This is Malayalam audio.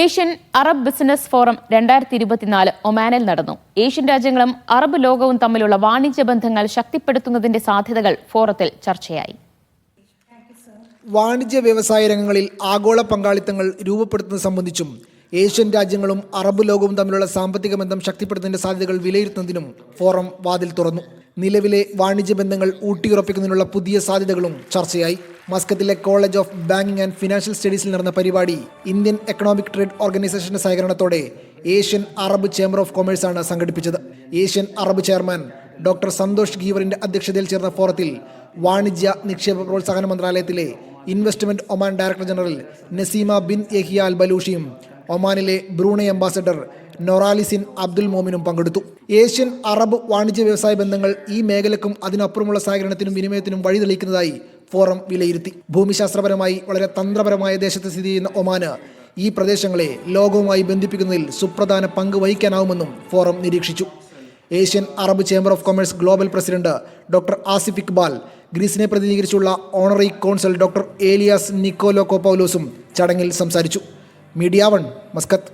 ഏഷ്യൻ അറബ് ബിസിനസ് ഫോറം രണ്ടായിരത്തി ഇരുപത്തിനാല് ഒമാനിൽ നടന്നു. ഏഷ്യൻ രാജ്യങ്ങളും അറബ് ലോകവും തമ്മിലുള്ള വാണിജ്യ ബന്ധങ്ങൾ ശക്തിപ്പെടുത്തുന്നതിന്റെ സാധ്യതകൾ ഫോറത്തിൽ ചർച്ചയായി. വാണിജ്യ വ്യവസായ രംഗങ്ങളിൽ ആഗോള പങ്കാളിത്തങ്ങൾ രൂപപ്പെടുത്തുന്നത് സംബന്ധിച്ചും ഏഷ്യൻ രാജ്യങ്ങളും അറബ് ലോകവും തമ്മിലുള്ള സാമ്പത്തിക ബന്ധം ശക്തിപ്പെടുത്തുന്നതിന്റെ സാധ്യതകൾ വിലയിരുത്തുന്നതിനും ഫോറം വാതിൽ തുറന്നു. നിലവിലെ വാണിജ്യ ബന്ധങ്ങൾ ഊട്ടിയുറപ്പിക്കുന്നതിനുള്ള പുതിയ സാധ്യതകളും ചർച്ചയായി. മസ്കത്തിലെ College of Banking and Financial സ്റ്റഡീസിൽ നടന്ന പരിപാടി ഇന്ത്യൻ എക്കണോമിക് ട്രേഡ് ഓർഗനൈസേഷന്റെ സഹകരണത്തോടെ ഏഷ്യൻ അറബ് ചേംബർ ഓഫ് കൊമേഴ്സാണ് സംഘടിപ്പിച്ചത്. Asian Arab chairman doctor Santosh ഗീവറിന്റെ അധ്യക്ഷതയിൽ ചേർന്ന ഫോറത്തിൽ വാണിജ്യ നിക്ഷേപ പ്രോത്സാഹന മന്ത്രാലയത്തിലെ investment Oman director general Naseema bin Yahya ബലൂഷിയും ഒമാനിലെ ബ്രൂണൈ അംബാസഡർ നൊറാലിസിൻ അബ്ദുൽ മോമിനും പങ്കെടുത്തു. ഏഷ്യൻ അറബ് വാണിജ്യ വ്യവസായ ബന്ധങ്ങൾ ഈ മേഖലക്കും അതിനപ്പുറമുള്ള സഹകരണത്തിനും വിനിമയത്തിനും വഴി തെളിയിക്കുന്നതായി ഫോറം വിലയിരുത്തി. ഭൂമിശാസ്ത്രപരമായി വളരെ തന്ത്രപരമായ ദേശത്ത് സ്ഥിതി ചെയ്യുന്ന ഒമാന് ഈ പ്രദേശങ്ങളെ ലോകവുമായി ബന്ധിപ്പിക്കുന്നതിൽ സുപ്രധാന പങ്ക് വഹിക്കാനാവുമെന്നും ഫോറം നിരീക്ഷിച്ചു. Asian Arab Chamber of Commerce global president doctor Asif Iqbal ഗ്രീസിനെ പ്രതിനിധീകരിച്ചുള്ള honorary consul doctor Elias Nikolo കോപൗലോസും ചടങ്ങിൽ സംസാരിച്ചു. मीडियावन मस्कत।